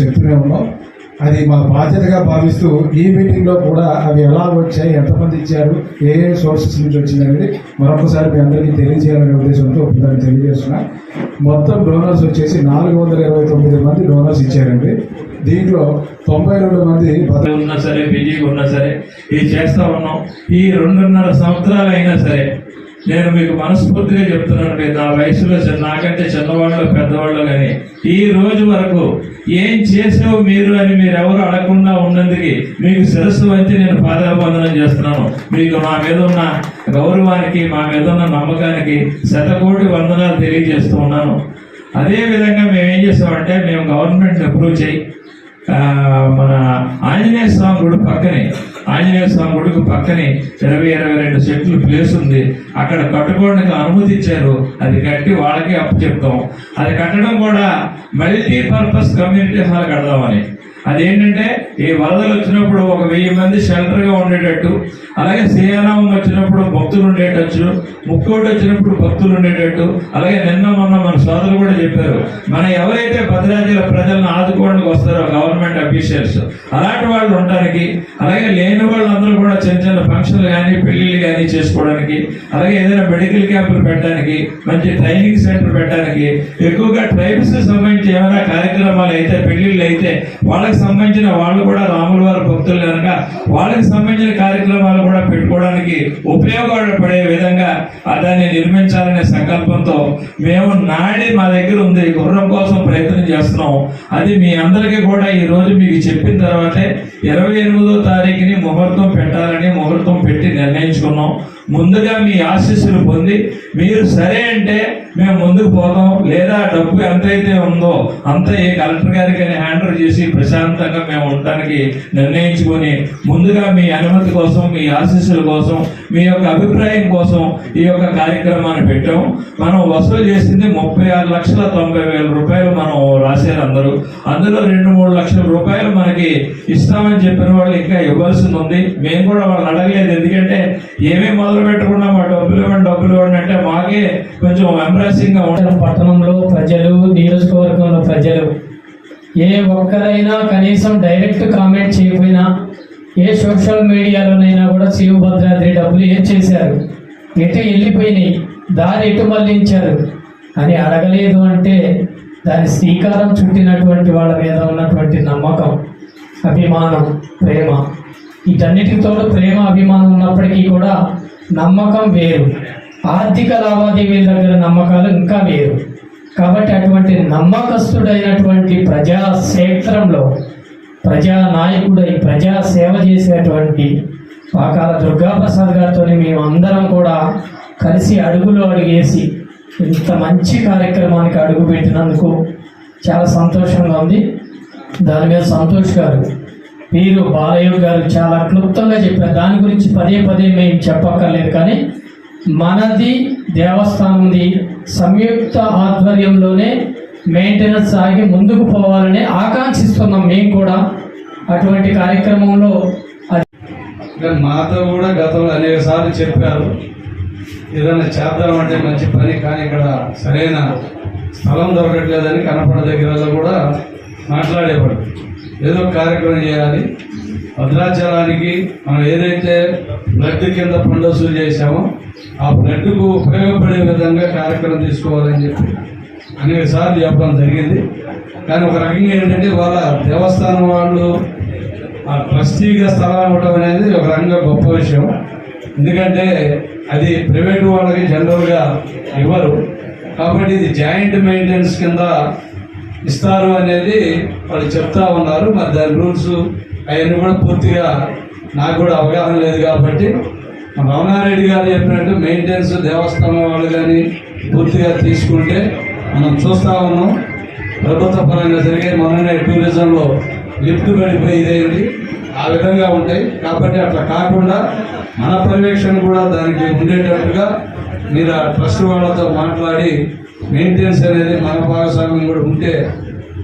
చెప్తూనే ఉన్నాం. అది మా బాధ్యతగా భావిస్తూ ఈ మీటింగ్లో కూడా అవి ఎలా వచ్చాయి ఎంతమంది ఇచ్చారు ఏ ఏ సోర్సెస్ నుంచి వచ్చింది అనేది మరొకసారి మీ అందరికీ తెలియజేయాలనే ఉద్దేశంతో దాన్ని తెలియజేస్తున్నా. మొత్తం డోనర్స్ వచ్చేసి నాలుగు వందల ఇరవై తొమ్మిది మంది డోనర్స్ ఇచ్చారండి. దీంట్లో తొంభై రెండు మంది ఉన్నా సరే బిజీగా ఉన్నా సరే ఇది చేస్తూ ఉన్నాం. ఈ రెండున్నర సంవత్సరాలు అయినా సరే నేను మీకు మనస్ఫూర్తిగా చెప్తున్నాను నా వయసులో నాకంటే చిన్నవాళ్ళు పెద్దవాళ్ళు కానీ ఈ రోజు వరకు ఏం చేసావు మీరు అని మీరు ఎవరు అడగకుండా ఉన్నందుకు మీకు శిరస్సు వంచి నేను పాదాభివందనం చేస్తున్నాను. మీకు మా మీద ఉన్న గౌరవానికి మా మీద ఉన్న నమ్మకానికి శతకోటి వందనాలు తెలియజేస్తూ ఉన్నాను. అదేవిధంగా మేము ఏం చేసామంటే మేము గవర్నమెంట్ అప్రూవ్ చేయి. మన ఆంజనేయ స్వామి గుడి పక్కనే ఆంజనేయ స్వామి గుడికి పక్కనే ఇరవై ఇరవై రెండు సెట్లు ప్లేస్ ఉంది. అక్కడ కట్టుకోవడానికి అనుమతి ఇచ్చారు. అది కట్టి వాళ్ళకి అప్పు చెప్తాం. అది కట్టడం కూడా మల్టీ పర్పస్ కమ్యూనిటీ హాల్ కడదామని. అదేంటంటే ఈ వరదలు వచ్చినప్పుడు ఒక వెయ్యి మంది షెల్టర్గా ఉండేటట్టు అలాగే శ్రీరామం వచ్చినప్పుడు భక్తులు ఉండేటచ్చు ముక్కోటి వచ్చినప్పుడు భక్తులు ఉండేటట్టు అలాగే నిన్న మొన్న మన సోదరులు కూడా చెప్పారు మన ఎవరైతే భద్రాద్రిల ప్రజలను ఆదుకోవడానికి వస్తారో గవర్నమెంట్ అఫీషియల్స్ అలాంటి వాళ్ళు ఉండడానికి అలాగే లేని వాళ్ళందరూ కూడా చిన్న చిన్న ఫంక్షన్లు కానీ పెళ్ళిళ్ళు కానీ చేసుకోవడానికి అలాగే ఏదైనా మెడికల్ క్యాంపులు పెట్టడానికి మంచి ట్రైనింగ్ సెంటర్ పెట్టడానికి ఎక్కువగా ట్రైబ్స్ సంబంధించి ఏమైనా కార్యక్రమాలు అయితే పెళ్ళిళ్ళు అయితే వాళ్ళకి సంబంధించిన వాళ్ళు కూడా రాముల వారి భక్తులు కనుక వాళ్ళకి సంబంధించిన కార్యక్రమాలు కూడా వారికి ఉపయోగపడే విధంగా దాన్ని నిర్మించాలనే సంకల్పంతో మేము నాడి మా దగ్గర ఉంది గుర్రం కోసం ప్రయత్నం చేస్తున్నాం. అది మీ అందరికీ కూడా ఈ రోజు మీకు చెప్పిన తర్వాతే ఇరవై ఎనిమిదో తారీఖుని ముహూర్తం పెట్టాలని ముహూర్తం పెట్టి నిర్ణయించుకున్నాం. ముందుగా మీ ఆశీస్సులు పొంది మీరు సరే అంటే మేము ముందుకు పోదాం లేదా డబ్బు ఎంతైతే ఉందో అంత ఏ కలెక్టర్ గారికి హ్యాండర్ చేసి ప్రశాంతంగా మేము ఉండటానికి నిర్ణయించుకొని ముందుగా మీ అనుమతి కోసం మీ ఆశీస్సుల కోసం మీ యొక్క అభిప్రాయం కోసం ఈ యొక్క కార్యక్రమాన్ని పెట్టాం. మనం వసూలు చేసింది ముప్పై ఆరు లక్షల తొంభై వేల రూపాయలు మనం రాశారు అందరూ. అందులో రెండు మూడు లక్షల రూపాయలు మనకి ఇస్తామని చెప్పిన వాళ్ళు ఇంకా ఇవ్వాల్సింది ఉంది. మేము కూడా వాళ్ళని అడగలేదు. ఎందుకంటే ఏమేమి మొదలు పెట్టకుండా మా డబ్బులు ఇవ్వండి డబ్బులు ఇవ్వండి అంటే అలాగే కొంచెం ఎంబ్రాసింగ్గా ఉంటుంది పట్టణంలో ప్రజలు నియోజకవర్గంలో ప్రజలు. ఏ ఒక్కరైనా కనీసం డైరెక్ట్ కామెంట్ చేయకపోయినా ఏ సోషల్ మీడియాలోనైనా కూడా శివ భద్రాద్రి డబ్బులు ఏం చేశారు? ఎటు వెళ్ళిపోయినాయి? దారి ఎటు మళ్ళించారు అని అడగలేదు అంటే దాని శ్రీకారం చుట్టినటువంటి వాళ్ళ మీద ఉన్నటువంటి నమ్మకం అభిమానం ప్రేమ. వీటన్నిటితో ప్రేమ అభిమానం ఉన్నప్పటికీ కూడా నమ్మకం వేరు. ఆర్థిక లావాదేవీల దగ్గర నమ్మకాలు ఇంకా వేరు. కాబట్టి అటువంటి నమ్మకస్తుడైనటువంటి ప్రజా క్షేత్రంలో ప్రజా నాయకుడై ప్రజా సేవ చేసేటువంటి పాకాల దుర్గాప్రసాద్ గారితో మేము అందరం కూడా కలిసి అడుగులో అడిగేసి ఇంత మంచి కార్యక్రమానికి అడుగు పెట్టినందుకు చాలా సంతోషంగా ఉంది. దాని మీద సంతోష్ గారు వీరు బాలయ్య గారు చాలా క్లుప్తంగా చెప్పారు. దాని గురించి పదే పదే మేము చెప్పక్కర్లేదు కానీ మనది దేవస్థానంది సంయుక్త ఆధ్వర్యంలోనే మెయింటెనెన్స్ సాగి ముందుకు పోవాలని ఆకాంక్షిస్తున్నాం మేము కూడా. అటువంటి కార్యక్రమంలో మాతో కూడా గతంలో అనేక సార్లు చెప్పారు. ఏదైనా చేద్దామంటే మంచి పని కానీ ఇక్కడ సరైన స్థలం దొరకట్లేదని కనపడ దగ్గరలో కూడా మాట్లాడేవాడు ఏదో కార్యక్రమం చేయాలి. భద్రాచలానికి మనం ఏదైతే బ్లడ్ కింద ఫండ్ వసూలు చేశామో ఆ బ్లడ్కు ఉపయోగపడే విధంగా కార్యక్రమం తీసుకోవాలని చెప్పి అనేక సార్లు చెప్పడం జరిగింది. కానీ ఒక రకంగా ఏంటంటే వాళ్ళ దేవస్థానం వాళ్ళు ఆ ట్రస్టీగా స్థలం ఇవ్వడం అనేది ఒక రకంగా గొప్ప విషయం. ఎందుకంటే అది ప్రైవేట్ వాళ్ళకి జనరల్గా ఇవ్వరు. కాబట్టి ఇది జాయింట్ మెయింటెనెన్స్ కింద ఇస్తారు అనేది వాళ్ళు చెప్తా ఉన్నారు. మరి దాని రూల్స్ అవన్నీ కూడా పూర్తిగా నాకు కూడా అవగాహన లేదు కాబట్టి రమణారెడ్డి గారు చెప్పినట్టు మెయింటెనెన్స్ దేవస్థానం వాళ్ళు కానీ పూర్తిగా తీసుకుంటే మనం చూస్తా ఉన్నాం. ప్రభుత్వ పరంగా జరిగే మొన్ననే టూరిజంలో లిఫ్ట్ పడిపోయి ఆ విధంగా ఉంటాయి. కాబట్టి అట్లా కాకుండా మన పర్యవేక్షణ కూడా దానికి ఉండేటట్టుగా మీరు ఆ ట్రస్ట్ వాళ్ళతో మాట్లాడి మెయింటెనెన్స్ అనేది మన భాగస్వామ్యం కూడా ఉంటే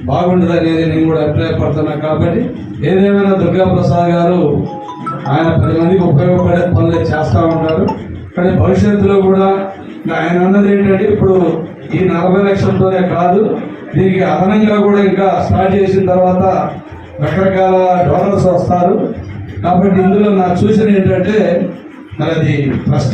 బాగుండదు అనేది నేను కూడా అభిప్రాయపడుతున్నాను కాబట్టి ఏదేమైనా దుర్గా ప్రసాద్ గారు ఆయన పది మందికి ఉపయోగపడే పనులు చేస్తూ ఉంటారు కానీ భవిష్యత్తులో కూడా ఆయన అన్నది ఏంటంటే ఇప్పుడు ఈ నలభై లక్షలతోనే కాదు దీనికి అదనంగా కూడా ఇంకా స్టార్ట్ చేసిన తర్వాత రకరకాల డోనర్స్ వస్తారు. కాబట్టి ఇందులో నా సూచన ఏంటంటే మరి అది